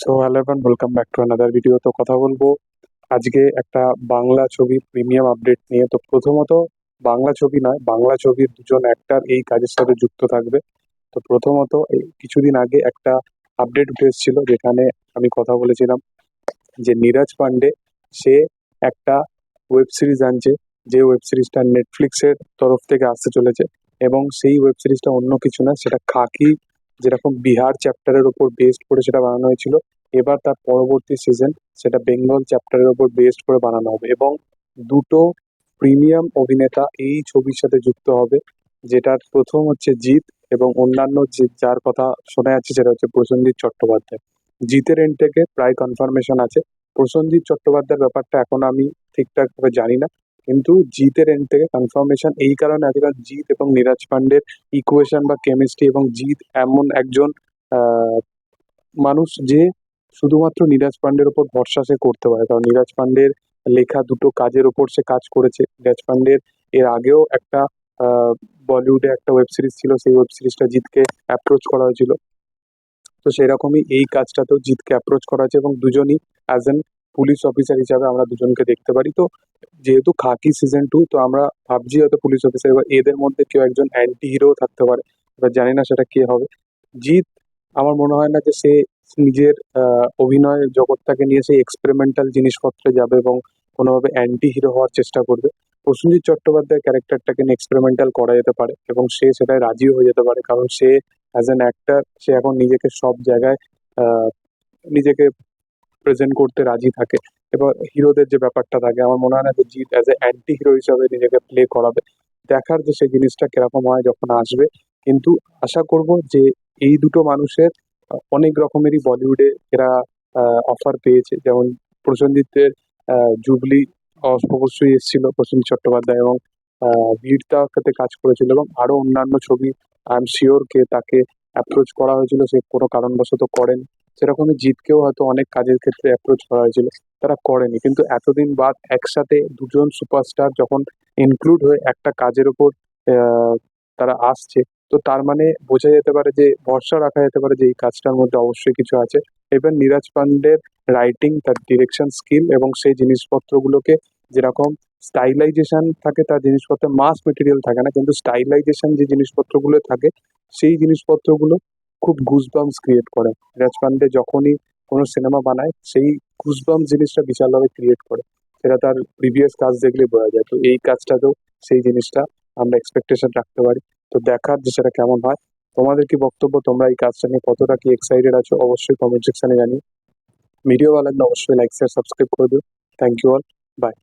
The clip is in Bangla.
So hello everyone welcome back to another video তো কথা বলব আজকে একটা বাংলা ছবি প্রিমিয়াম আপডেট নিয়ে। তো প্রথমত বাংলা ছবি নয়, বাংলা ছবির দুজন অ্যাক্টার এই কাজের সাথে যুক্ত থাকবে। তো প্রথমত কিছুদিন আগে একটা আপডেট উঠে এসেছিল যেখানে আমি কথা বলেছিলাম যে নীরজ পান্ডে, সে একটা ওয়েব সিরিজ আনছে, যে ওয়েব সিরিজটা নেটফ্লিক্সের তরফ থেকে আসতে চলেছে এবং সেই ওয়েব সিরিজটা অন্য কিছু না, সেটা খাকি যেরকম বিহার চ্যাপ্টারের উপর বেসড করে সেটা বানানো হয়েছিল, এবার তার পরবর্তী সিজন সেটা বেঙ্গল চ্যাপ্টারের উপর বেসড করে বানানো হবে এবং দুটো প্রিমিয়াম অভিনেতা এই ছবির সাথে যুক্ত হবে, যেটার প্রথম হচ্ছে জিৎ এবং অন্যান্য যে যার কথা শোনা যাচ্ছে সেটা হচ্ছে প্রসেনজিৎ চট্টোপাধ্যায়। জিতের এন্ড থেকে প্রায় কনফার্মেশন আছে। প্রসেনজিৎ চট্টোপাধ্যায়ের ব্যাপারটা এখন আমি ঠিকঠাক ভাবে জানি না। কিন্তু জিতের এন্ড থেকে কনফার্মেশন এই কারণে আছে কারণ জিৎ এবং নীরাজ পান্ডের ইকুয়েশন বা কেমিস্ট্রি এবং জিৎ এমন একজন মানুষ যে শুধুমাত্র নীরাজ পান্ডের ওপর ভরসা সে করতে পারে। কারণ নীরাজ পান্ডের লেখা দুটো কাজের ওপর সে কাজ করেছে। নীরাজ পান্ডের এর আগেও একটা বলিউডে একটা ওয়েব সিরিজ ছিল, সেই ওয়েব সিরিজটা জিতকে অ্যাপ্রোচ করা হয়েছিল। তো সেরকমই এই কাজটাতেও জিতকে অ্যাপ্রোচ করা হয়েছে এবং দুজনই অ্যাজ এন পুলিশ অফিসার হিসাবে আমরা দুজনকে দেখতে পারি। তো যেহেতু খাকি সিজন টু তো আমরা ভাবছি হয়তো পুলিশ অফিসার এবার এদের মধ্যে কেউ একজন অ্যান্টি হিরো থাকতে পারে। এবার জানি না সেটা কে হবে। জিৎ, আমার মনে হয় না যে সে নিজের অভিনয় জগৎটাকে নিয়ে সে এক্সপেরিমেন্টাল জিনিসপত্রে যাবে এবং কোনোভাবে অ্যান্টি হিরো হওয়ার চেষ্টা করবে। প্রসেনজিৎ চট্টোপাধ্যায় ক্যারেক্টারটাকে নিয়ে এক্সপেরিমেন্টাল করা যেতে পারে এবং সে সেটাই রাজিও হয়ে যেতে পারে। কারণ সে অ্যাজ অ্যান অ্যাক্টার সে এখন নিজেকে সব জায়গায় নিজেকে প্রেজেন্ট করতে রাজি থাকে। এবার হিরোদের যে ব্যাপারটা থাকে, আমার মনে হয় না যে Jeet as a anti hero হিসাবে নিজেকে প্লে করাবে। দেখার যে সেই জিনিসটা কীরকম হয় যখন আসবে। কিন্তু আশা করব যে এই দুটো মানুষের অনেক রকমেরই বলিউডে এরা অফার পেয়েছে। যেমন প্রসেনজিতের জুবলি অবশ্যই এসেছিল, প্রসেনজিৎ চট্টোপাধ্যায় এবং সাথে কাজ করেছিল এবং আরও অন্যান্য ছবি আই এম শিওর কে তাকে অ্যাপ্রোচ করা হয়েছিল, সে কোনো কারণবশত করেন। সেরকমই জিতকেও হয়তো অনেক কাজের ক্ষেত্রে অ্যাপ্রোচ করা হয়েছিল, তারা করেনি। কিন্তু এতদিন বাদ একসাথে দুজন সুপারস্টার যখন ইনক্লুড হয়ে একটা কাজের ওপর তারা আসছে, তো তার মানে বোঝা যেতে পারে যে, ভরসা রাখা যেতে পারে যে, এই কাজটার মধ্যে অবশ্যই কিছু আছে। এবার নীরাজ পান্ডের রাইটিং তার ডিরেকশন স্কিল এবং সেই জিনিসপত্রগুলোকে যেরকম স্টাইলাইজেশন থাকে, তার জিনিসপত্রে মাস মেটেরিয়াল থাকে না, কিন্তু স্টাইলাইজেশন যে জিনিসপত্রগুলো থাকে সেই জিনিসপত্রগুলো খুব গুজবাম্স ক্রিয়েট করে। নীরাজ পান্ডে যখনই কোনো সিনেমা বানায়, সেই গুজবাম্স জিনিসটা বিশালভাবে ক্রিয়েট করে। সেটা তার প্রিভিয়াস কাজ দেখলে বোঝা যায়। তো এই কাজটাতেও সেই জিনিসটা আমরা এক্সপেকটেশন রাখতে পারি। তো দেখার যে সেটা কেমন হয়, তোমাদের কি বক্তব্য? তোমরা এই কাজটা নিয়ে কতটা কি এক্সাইটেড আছো? অবশ্যই কমেন্ট সেকশনে জানিও। ভিডিও লাগলে অবশ্যই লাইক শেয়ার সাবস্ক্রাইব করে দিও। Thank you all by